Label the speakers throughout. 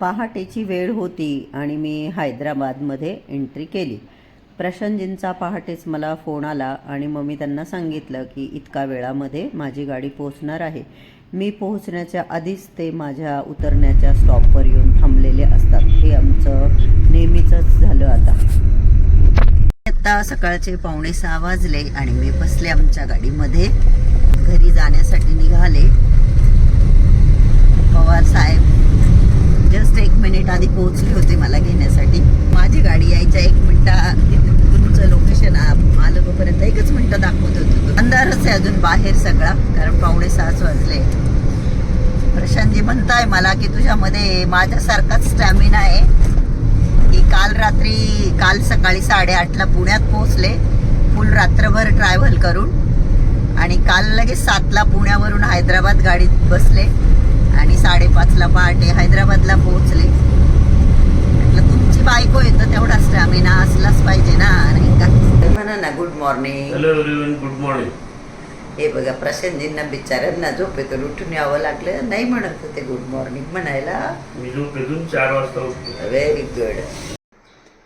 Speaker 1: पहाटेची वेळ होती आणि मी हैदराबादमध्ये एंट्री केली. प्रशांतजींचा पहाटेच मला फोन आला आणि मग मी त्यांना सांगितलं की इतका वेळामध्ये माझी गाडी पोहोचणार आहे. मी पोहोचण्याच्या आधीच ते माझ्या उतरण्याच्या स्टॉपवर येऊन थांबलेले असतात. हे आमचं नेहमीचंच झालं आता. आता सकाळचे पावणे सहा वाजले आणि मी बसले आमच्या गाडीमध्ये. घरी जाण्यासाठी निघाले. पवार साहेब जस्ट एक मिनिट आधी पोहोचले होते मला घेण्यासाठी. माझी गाडी यायच्या एक मिनिटा तुमचं लोकेशन आलं तोपर्यंत एकच मिनटं दाखवत होतो अंधारच आहे अजून बाहेर सगळा कारण पावणे सहाच वाजले. प्रशांतजी म्हणताय मला की तुझ्यामध्ये माझ्यासारखाच स्टॅमिना आहे. की काल रात्री काल सकाळी साडेआठला पुण्यात पोहोचले. फुल रात्रभर ट्रॅव्हल करून. आणि काल लगेच सातला पुण्यावरून हैदराबाद गाडीत बसले. आणि साडेपाचला पहाटे हैदराबादला पोहोचले. म्हटलं तुमची बायको येतं तेवढा स्टॅमिना असलाच पाहिजे ना नाही का? म्हणा ना good morning
Speaker 2: hello everyone good morning
Speaker 1: हे बघा प्रशांतजींना बिचाऱ्यांना झोपेतून उठून यावं लागलं. नाही म्हणत होते गुड मॉर्निंग म्हणायला.
Speaker 2: मी झोपेतून चार वाजता उठलो.
Speaker 1: व्हेरी गुड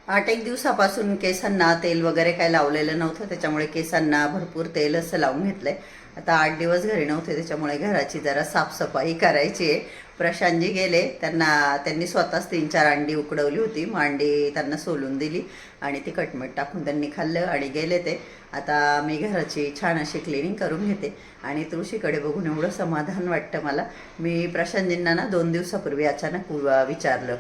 Speaker 1: आठ एक दिवसापासून केसांना तेल वगैरे काय लावलेलं नव्हतं. त्याच्यामुळे केसांना भरपूर तेल असं लावून घेतलंय. आता आठ दिवस घरी नव्हते त्याच्यामुळे घराची जरा साफसफाई करायची आहे. प्रशांतजी गेले त्यांना त्यांनी स्वतःच तीन चार अंडी उकडवली होती. मग अंडी त्यांना सोलून दिली आणि ती कटमट टाकून त्यांनी खाल्लं आणि गेले ते. आता मी घराची छान अशी क्लिनिंग करून घेते. आणि तुळशीकडे बघून एवढं समाधान वाटतं मला. मी प्रशांतजींना ना दोन दिवसापूर्वी अचानक विचारलं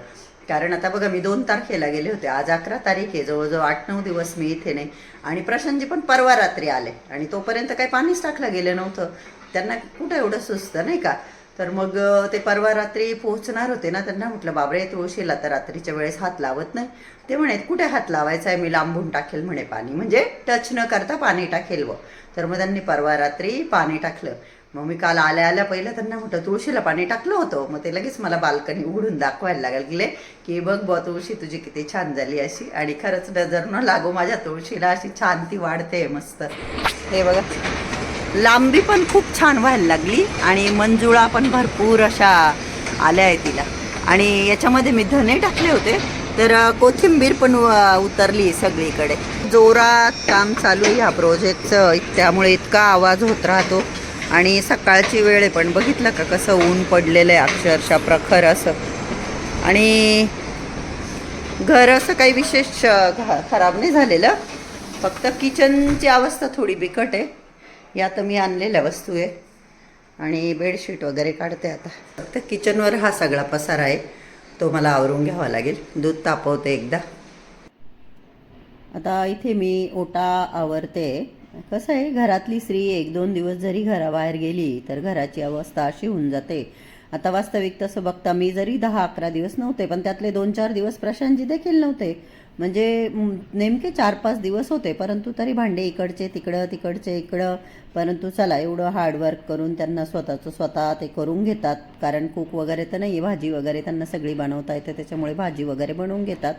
Speaker 1: कारण आता बघा मी दोन तारखेला गेले होते. आज अकरा तारीख आहे. जवळजवळ आठ नऊ दिवस मी इथे नाही. आणि प्रशांतजी पण परवा रात्री आले. आणि तोपर्यंत काही पाणीच टाकलं गेलं नव्हतं. त्यांना कुठं एवढं सुचतं नाही का? तर मग ते परवा रात्री पोहोचणार होते ना त्यांना म्हटलं बाबरे तुळशीला तर रात्रीच्या वेळेस हात लावत नाही. ते म्हणे कुठे हात लावायचा आहे? मी लांबून टाकेल म्हणे पाणी. म्हणजे टच न करता पाणी टाकेल व. तर मग त्यांनी परवा रात्री पाणी टाकलं. मग मी काल आल्या आल्या पहिलं त्यांना म्हटलं तुळशीला पाणी टाकलं होतं. मग ते लगेच मला बाल्कनी उघडून दाखवायला लागले. की बघ बुवा तुळशी तुझी किती छान झाली अशी. आणि खरंच नजर न लागो माझ्या तुळशीला अशी छान ती वाढते मस्त. हे बघा. लांबी पण खूप छान व्हायला लागली आणि मंजुळा पण भरपूर अशा आल्या आहे तिला. आणि याच्यामध्ये मी धने टाकले होते. तर कोथिंबीर पण उतरली सगळीकडे. जोरात काम चालू आहे ह्या प्रोजेक्टचं त्यामुळे इतका आवाज होत राहतो. आणि सकाळची वेळ आहे पण बघितलं का कसं ऊन पडलेलं आहे अक्षरशः प्रखर असं. आणि घर असं काही विशेष घा- खराब नाही झालेलं. फक्त किचनची अवस्था थोडी बिकट आहे. या तर मी आणलेल्या वस्तू आहे. आणि बेडशीट वगैरे काढते आता. फक्त किचनवर हा सगळा पसार आहे. तो मला आवरून घ्यावा लागेल. दूध तापवते एकदा. आता इथे मी ओटा आवरते. कसं आहे घरातली स्त्री एक दोन दिवस जरी घराबाहेर गेली तर घराची अवस्था अशी होऊन जाते. आता वास्तविक तसं बघता मी जरी दहा अकरा दिवस नव्हते पण त्यातले दोन चार दिवस प्रशांतजी देखील नव्हते. म्हणजे नेमके चार पाच दिवस होते परंतु तरी भांडे इकडचे तिकडं तिकडचे इकडं. परंतु चला एवढं हार्डवर्क करून त्यांना स्वतःचं स्वतः ते करून घेतात. कारण कुक वगैरे तर नाही भाजी वगैरे त्यांना सगळी बनवता येते त्याच्यामुळे भाजी वगैरे बनवून घेतात.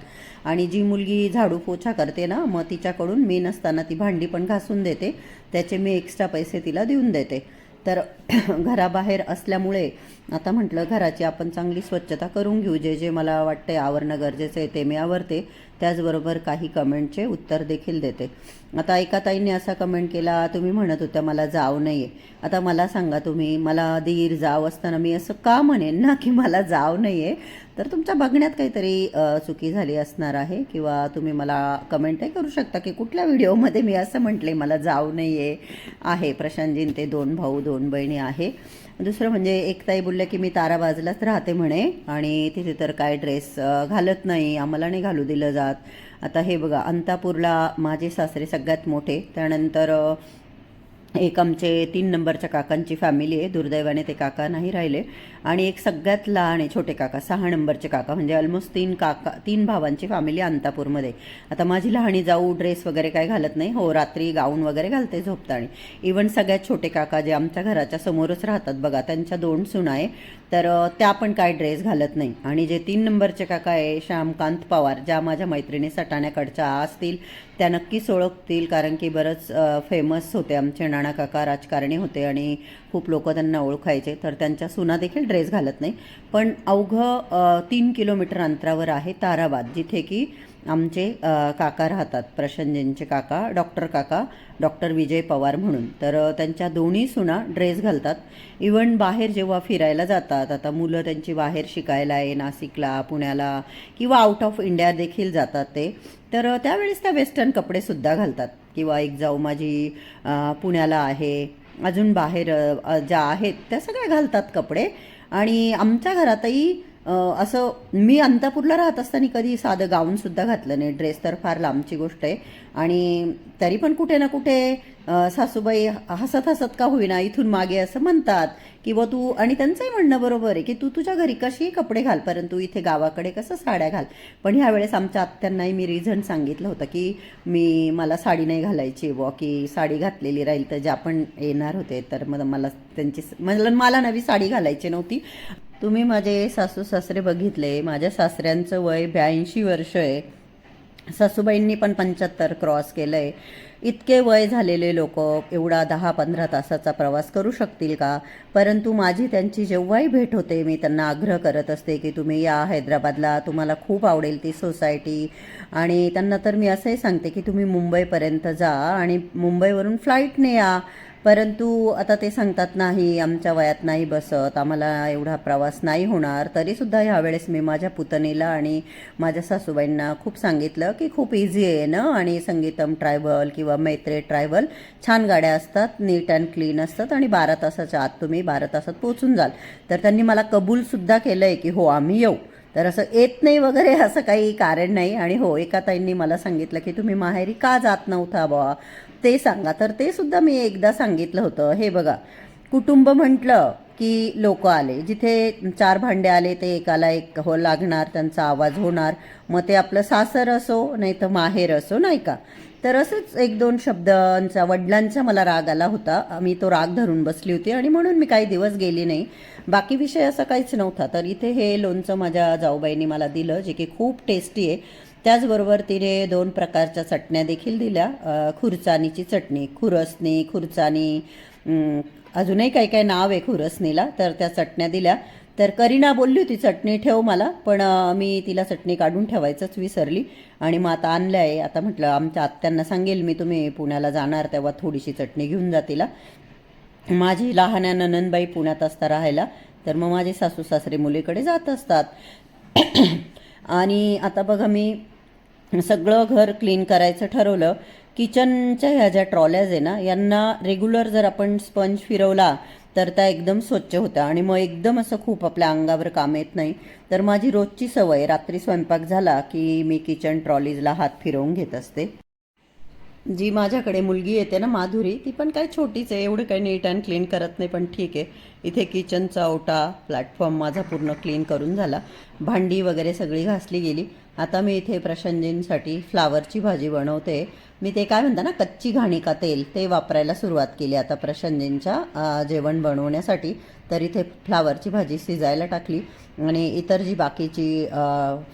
Speaker 1: आणि जी मुलगी झाडू पोछा करते ना मग तिच्याकडून मी नसताना ती भांडी पण घासून देते. त्याचे मी एक्स्ट्रा पैसे तिला देऊन देते. तर घराबाहेर असल्यामुळे आता म्हटलं घराची आपण चांगली स्वच्छता करून घेऊ. जे जे मला वाटते आवरणं गरजेचं आहे ते मी आवरते. त्याचबरोबर काही कमेंटचे उत्तर देखील देते. आता एका ताईने असा कमेंट केला तुम्ही म्हणत होत्या मला जाव नाही आहे आता मला सांगा तुम्ही मला दीर जाव असताना मी असं का म्हणेन ना की मला जाव नाही आहे तर तुमच्या बघण्यात काहीतरी चुकी झाली असणार आहे किंवा तुम्ही मला कमेंटही करू शकता की कुठल्या व्हिडिओमध्ये मी असं म्हटले मला जाव नाही आहे आहे प्रशांतजीन ते दोन भाऊ दोन बहिणी आहे. दुसरं म्हणजे एक ताई बोलल्या की मी ताराबाजलाच राहते म्हणे. आणि तिथे तर काय ड्रेस घालत नाही आम्हाला नाही घालू दिलं जात. आता हे बघा अंतापूरला माझे सासरे सगळ्यात मोठे. त्यानंतर एक आमचे तीन नंबरच्या काकांची फॅमिली आहे. दुर्दैवाने ते काका नाही राहिले. आणि एक सगळ्यात लहान आहे छोटे काका सहा नंबरचे काका म्हणजे ऑलमोस्ट तीन काका तीन भावांची फॅमिली अंतापूरमध्ये. आता माझी लहानी जाऊ ड्रेस वगैरे काय घालत नाही. हो रात्री गाऊन वगैरे घालते झोपताणी इवन सगळ्यात छोटे काका जे आमच्या घराच्या समोरच राहतात बघा त्यांच्या दोन सुना आहे. तर त्या पण काय ड्रेस घालत नाही. आणि जे तीन नंबरचे काका आहे श्यामकांत पवार ज्या माझ्या मैत्रिणी सटाण्याकडच्या असतील त्या नक्कीच ओळखतील कारण की बरंच फेमस होते आमचे नाना काका राजकारणी होते आणि खूप लोक त्यांना ओळखायचे. तर त्यांच्या सुना देखील ड्रेस घालत नाही. पण अवघं तीन किलोमीटर अंतरावर आहे ताराबाद जिथे की आमचे काका राहतात प्रशांतजींचे काका डॉक्टर काका डॉक्टर विजय पवार म्हणून. तर त्यांच्या दोन्ही सुना ड्रेस घालतात. इवन बाहेर जेव्हा फिरायला जातात आता मुलं त्यांची बाहेर शिकायला आहे नाशिकला पुण्याला किंवा आउट ऑफ इंडिया देखील जातात ते तर त्यावेळेस त्या वेस्टर्न कपडेसुद्धा घालतात. किंवा एक जाऊ माझी पुण्याला आहे अजून बाहेर ज्या आहेत त्या सगळ्या घालतात कपडे. आणि आमच्या घरातही असं मी अंतापूरला राहत असताना कधी साधं गाऊनसुद्धा घातलं नाही. ड्रेस तर फार लांबची गोष्ट आहे. आणि तरी पण कुठे ना कुठे सासूबाई हसत हसत का होईना इथून मागे असं म्हणतात किंवा तू आणि त्यांचंही म्हणणं बरोबर आहे की तू तुझ्या घरी कशीही कपडे घाल? परंतु इथे गावाकडे कसं साड्या घाल पण ह्यावेळेस आमच्या आत्यांनाही मी रिझन सांगितलं होतं की मी मला साडी नाही घालायची बुवा की साडी घातलेली राहील तर ज्या पण येणार होते तर मग मला त्यांची मला नवी साडी घालायची नव्हती. तुम्ही माझे सासू सासरे बघितले माझ्या सासऱ्यांचं वय ब्याऐंशी वर्ष आहे. सासूबाईंनी पण पंच्याहत्तर क्रॉस केलं आहे इतके वय झालेले लोक एवढा दहा पंधरा तासाचा प्रवास करू शकतील का? परंतु माझी त्यांची जेव्हाही भेट होते मी त्यांना आग्रह करत असते की तुम्ही या हैदराबादला तुम्हाला खूप आवडेल ती सोसायटी. आणि त्यांना तर मी असंही सांगते की तुम्ही मुंबईपर्यंत जा आणि मुंबईवरून फ्लाईटने या. परंतु आता ते सांगतात नाही आमच्या वयात नाही बसत आम्हाला एवढा प्रवास नाही होणार. तरीसुद्धा ह्यावेळेस मी माझ्या पुतणीला आणि माझ्या सासूबाईंना खूप सांगितलं की खूप इझी आहे ना? आणि संगीतम ट्रॅव्हल किंवा मैत्रे ट्रॅव्हल छान गाड्या असतात नीट अँड क्लीन असतात आणि बारा तासाच्या आत तुम्ही बारा तासात पोचून जाल. तर त्यांनी मला कबूलसुद्धा केलं आहे की हो आम्ही येऊ. तर असं येत नाही वगैरे असं काही कारण नाही. आणि हो एका ताईंनी मला सांगितलं की तुम्ही माहेरी का जात नव्हता बुवा? ते सांगा. तर ते सुद्धा मी एकदा सांगितलं होतं. हे बघा कुटुंब म्हटलं की लोक आले. जिथे चार भांडे आले ते एकाला एक हो लागणार त्यांचा आवाज होणार. मग ते आपलं सासर असो नाही तर माहेर असो नाही का? तर असंच एक दोन शब्दांचा वडिलांचा मला राग आला होता. मी तो राग धरून बसली होती आणि म्हणून मी काही दिवस गेली नाही. बाकी विषय असा काहीच नव्हता. तर इथे हे लोणचं माझ्या जाऊबाईंनी मला दिलं जे की खूप टेस्टी आहे. त्याचबरोबर तिने दोन प्रकारच्या चटण्या देखील दिल्या. खुरचानीची चटणी खुरसणी खुरचानी अजूनही काही काही नाव आहे खुरसणीला तर त्या चटण्या दिल्या. तर करीना बोलली होती चटणी ठेव मला. पण मी तिला चटणी काढून ठेवायचंच विसरली. आणि मग आता आणलं आहे आता म्हटलं आमच्या आत्यांना सांगेल मी तुम्ही पुण्याला जाणार तेव्हा थोडीशी चटणी घेऊन जा तिला. माझी लहान ननंदबाई पुण्यात असता राहायला तर मग माझे सासू सासरे मुलीकडे जात असतात. आणि आता बघा मी सगळं घर क्लीन करायचं ठरवलं. किचनच्या ह्या ज्या ट्रॉल्याज आहे ना यांना रेग्युलर जर आपण स्पंज फिरवला तर त्या एकदम स्वच्छ होत्या. आणि मग एकदम असं खूप आपल्या अंगावर काम येत नाही. तर माझी रोजची सवय रात्री स्वयंपाक झाला की मी किचन ट्रॉलीजला हात फिरवून घेत असते. जी माझ्याकडे मुलगी येते ना माधुरी ती पण काय छोटीच आहे एवढं काही नीट अँड क्लीन करत नाही पण ठीक आहे. इथे किचनचा ओटा प्लॅटफॉर्म माझा पूर्ण क्लीन करून झाला. भांडी वगैरे सगळी घासली गेली. आता मी इथे प्रशंजींसाठी फ्लावरची भाजी बनवते. मी ते काय म्हणता ना कच्ची घाणी का तेल ते वापरायला सुरुवात केली आता प्रशंजींच्या जेवण बनवण्यासाठी. तर इथे फ्लावरची भाजी शिजायला टाकली आणि इतर जी बाकीची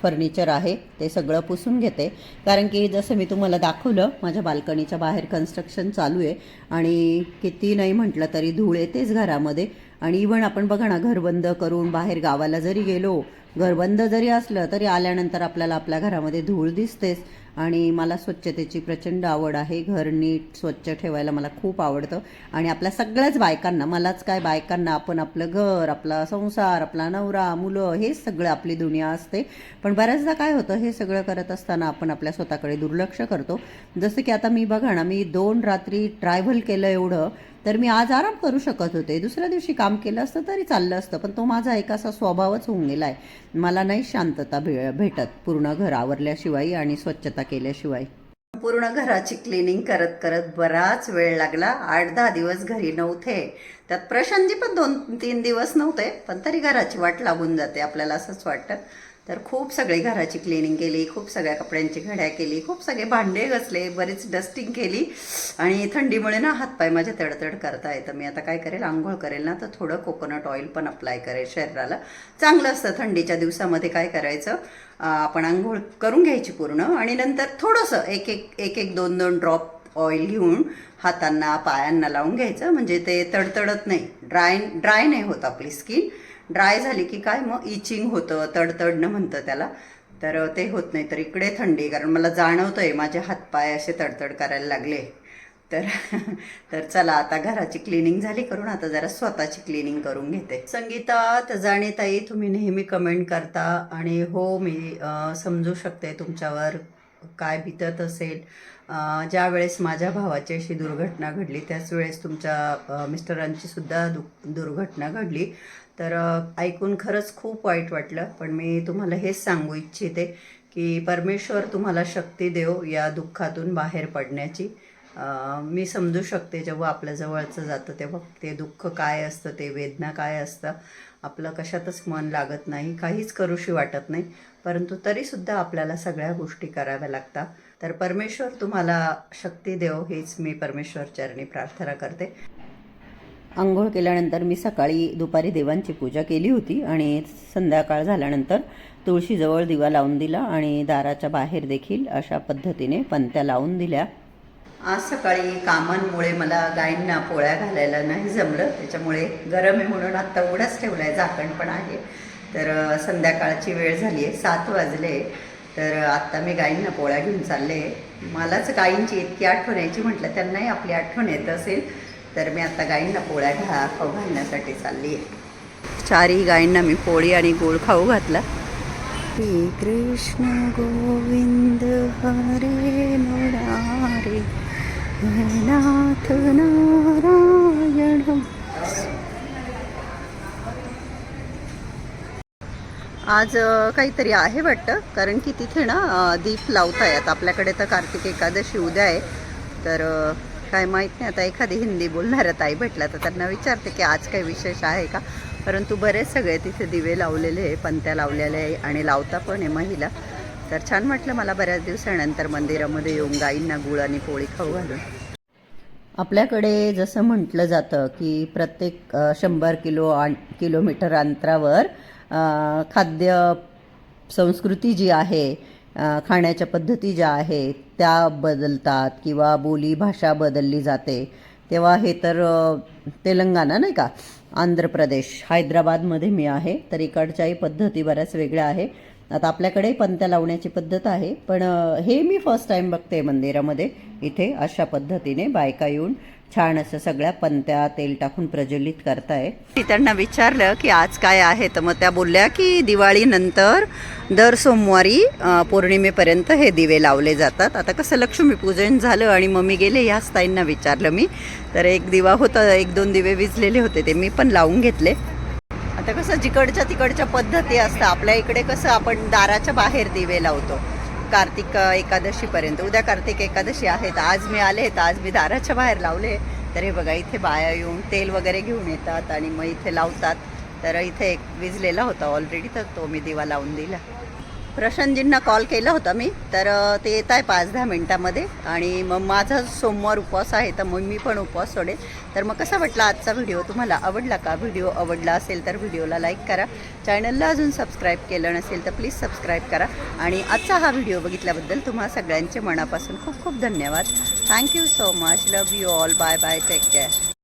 Speaker 1: फर्निचर आहे ते सगळं पुसून घेते. कारण की जसं मी तुम्हाला दाखवलं माझ्या बाल्कनीच्या बाहेर कन्स्ट्रक्शन चालू आहे आणि किती नाही म्हटलं तरी धूळ येतेच घरामध्ये. आणि इव्हन आपण बघा ना घर बंद करून बाहेर गावाला जरी गेलो घर बंद जरी असलं तरी आल्यानंतर आपल्याला आपल्या घरामध्ये धूळ दिसतेच. आणि मला स्वच्छतेची प्रचंड आवड आहे. घर नीट स्वच्छ ठेवायला मला खूप आवडतं. आणि आपल्या सगळ्याच बायकांना मलाच काय बायकांना आपण आपलं घर आपला संसार आपला नवरा मुलं हेच सगळं आपली दुनिया असते. पण बऱ्याचदा काय होतं हे सगळं करत असताना आपण आपल्या स्वतःकडे दुर्लक्ष करतो. जसं की आता मी बघा ना मी दोन रात्री ट्रॅव्हल केलं एवढं तर मी आज आराम करू शकत होते. दुसऱ्या दिवशी काम केलं असतं तरी चाललं असतं पण तो माझा एक असा स्वभावच होऊन गेला आहे मला नाही शांतता भे भेटत पूर्ण घर आवरल्याशिवाय आणि स्वच्छता केल्याशिवाय. पूर्ण घराची क्लिनिंग करत करत बराच वेळ लागला. आठ दहा दिवस घरी नव्हते. त्यात प्रशांतजी पण दोन तीन दिवस नव्हते पण तरी घराची वाट लागून जाते आपल्याला असंच वाटतं. तर खूप सगळी घराची क्लिनिंग केली खूप सगळ्या कपड्यांची घड्या केली खूप सगळे भांडे घसले बरीच डस्टिंग केली. आणि थंडीमुळे ना हातपाय माझे तडतड करता येतं. मी आता काय करेल आंघोळ करेल ना तर थोडं कोकोनट ऑइल पण अप्लाय करेल शरीराला. चांगलं असतं थंडीच्या दिवसामध्ये काय करायचं आपण आंघोळ करून घ्यायची पूर्ण आणि नंतर थोडंसं एक एक एक एक दोन दोन ड्रॉप ऑइल घेऊन हातांना पायांना लावून घ्यायचं. म्हणजे ते तडतडत नाही. ड्राय ड्राय नाही होत आपली स्किन ड्राय झाली की काय मग इचिंग होतं तडतडणं म्हणतं त्याला. तर ते होत नाही तर इकडे थंडी कारण मला जाणवतं आहे माझे हातपाय असे तडतड करायला लागले. तर तर चला आता घराची क्लिनिंग झाली करून आता जरा स्वतःची क्लिनिंग करून घेते. संगीतात जाणेताई ताई तुम्ही नेहमी कमेंट करता आणि हो मी समजू शकते तुमच्यावर काय भितत असेल. ज्या वेळेस माझ्या भावाची अशी दुर्घटना घडली त्याच वेळेस तुमच्या मिस्टरांची सुद्धा दु दुर्घटना घडली. तर ऐकून खरंच खूप वाईट वाटलं. पण मी तुम्हाला हेच सांगू इच्छिते की परमेश्वर तुम्हाला शक्ती देव या दुःखातून बाहेर पडण्याची. मी समजू शकते जेव्हा आपल्या जवळचं जातं तेव्हा ते दुःख काय असतं ते वेदना काय असतं. आपलं कशातच मन लागत नाही काहीच करूशी वाटत नाही. परंतु तरीसुद्धा आपल्याला सगळ्या गोष्टी कराव्या लागतात. तर परमेश्वर तुम्हाला शक्ती देव हीच मी परमेश्वर चरणी प्रार्थना करते. आंघोळ केल्यानंतर मी सकाळी दुपारी देवांची पूजा केली होती आणि संध्याकाळ झाल्यानंतर तुळशीजवळ दिवा लावून दिला आणि दाराच्या बाहेर देखील अशा पद्धतीने पंत्या लावून दिल्या. आज सकाळी कामांमुळे मला गायींना पोळ्या घालायला नाही जमलं. त्याच्यामुळे गरम आहे म्हणून आत्ता उघडाच ठेवला आहे झाकण पण आहे. तर संध्याकाळची वेळ झाली आहे. सात वाजले तर आत्ता मी गायींना पोळ्या घेऊन चालले मलाच गायींची इतकी आठवण यायची म्हटलं त्यांनाही आपली आठवण येत असेल. तर मी आता गायींना पोळ्या घा खाऊ घालण्यासाठी चालली आहे. चारही गायींना मी पोळी आणि गोळ खाऊ घातला. श्री कृष्ण गोविंद हरे मुरारे नाथ नारायण। आज काहीतरी आहे वाटतं कारण की तिथे ना दीप लावतायत. आपल्याकडे तर कार्तिक एकादशी उद्या आहे. तर काय माहीत नाही. आता एखादी हिंदी बोलणाऱ्या ताई भेटल्या तर त्यांना विचारते की आज काही विशेष आहे का? परंतु बरेच सगळे तिथे दिवे लावलेले आहे पंत्या लावलेले आहे आणि लावता पण आहे महिला. तर छान वाटलं मला बऱ्याच दिवसानंतर मंदिरामध्ये येऊन गाईंना गुळ आणि पोळी खाऊ घालून. आपल्याकडे जसं म्हटलं जातं की प्रत्येक शंभर किलो आ किलोमीटर अंतरावर खाद्य संस्कृती जी आहे खाण्याच्या पद्धती ज्या आहेत त्या बदलतात किंवा बोली भाषा बदलली जाते. तेव्हा हे तर तेलंगणा नाही का? आंध्र प्रदेश हैदराबादमध्ये मी आहे तर इकडच्याही पद्धती बऱ्याच वेगळ्या आहे आता आपल्याकडे पंत्या लावण्याची पद्धत आहे पण हे मी फर्स्ट टाईम बघते मंदिरामध्ये. इथे अशा पद्धतीने बायका येऊन छान असं सगळ्या पंत्या तेल टाकून प्रज्वलित करताय. त्यांना विचारलं की आज काय आहे? तर मग त्या बोलल्या की दिवाळीनंतर दर सोमवारी पौर्णिमेपर्यंत हे दिवे लावले जातात. आता कसं लक्ष्मीपूजन झालं आणि मग मी गेले ह्याच ताईंना विचारलं मी. तर एक दिवा होता एक दोन दिवे विजलेले होते ते मी पण लावून घेतले. आता कसं जिकडच्या तिकडच्या पद्धती असतात आपल्या इकडे कसं आपण दाराच्या बाहेर दिवे लावतो. कार्तिक एकादशीपर्यंत. उद्या कार्तिक एकादशी आहेत आज मी आले तर आज मी दाराच्या बाहेर लावले. तर हे बघा इथे बाया येऊन तेल वगैरे घेऊन येतात आणि मग इथे लावतात. तर इथे एक विजलेला होता ऑलरेडी तर तो मी दिवा लावून दिला. प्रशांतजींना कॉल केला होता मी तर ते येत आहे पाच दहा मिनटामध्ये. आणि मग माझा सोमवार उपवास आहे तर मग मी पण उपवास सोडेल तर मग कसा वाटला आजचा व्हिडिओ तुम्हाला आवडला का? व्हिडिओ आवडला असेल तर व्हिडिओला लाईक करा. चॅनलला अजून सबस्क्राईब केलं नसेल तर प्लीज सबस्क्राईब करा. आणि आजचा हा व्हिडिओ बघितल्याबद्दल तुम्हा सगळ्यांचे मनापासून खूप खूप धन्यवाद. Thank you so much love you all bye bye take care